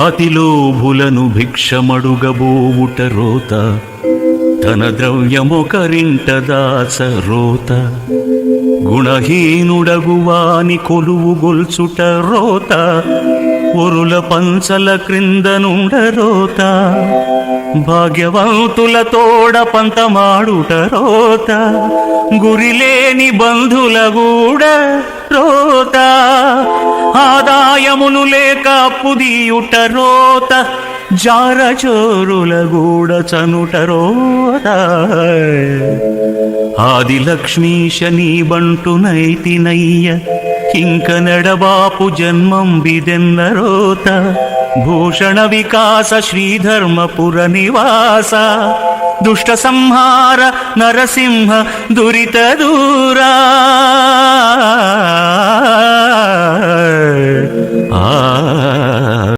అతిలోభులను భిక్షమడుగబోవుట రోత. ధన ద్రవ్యమొకరింట దాచ రోత గుణహీనుడగువాని కొలువు గొల్చుట రోత. ఒరుల పంచల క్రిందనుండరోత భాగ్యవంతుల తోడ పంతమాడుట రోత. గురిలేని బంధుల గూడ రోత. ఆదాయమును లేక పుదియుట రోత. జారచోరుల గూడ చనుట రోత ఆదిలక్ష్మీశ నీ బంటునైతినయ్య ఇంక నడబాపు జన్మం బిదెన్నరోత భూషణ వికాస శ్రీధర్మపుర నివాస. దుష్ట సంహార నరసింహ దురిత దూరా. ఆ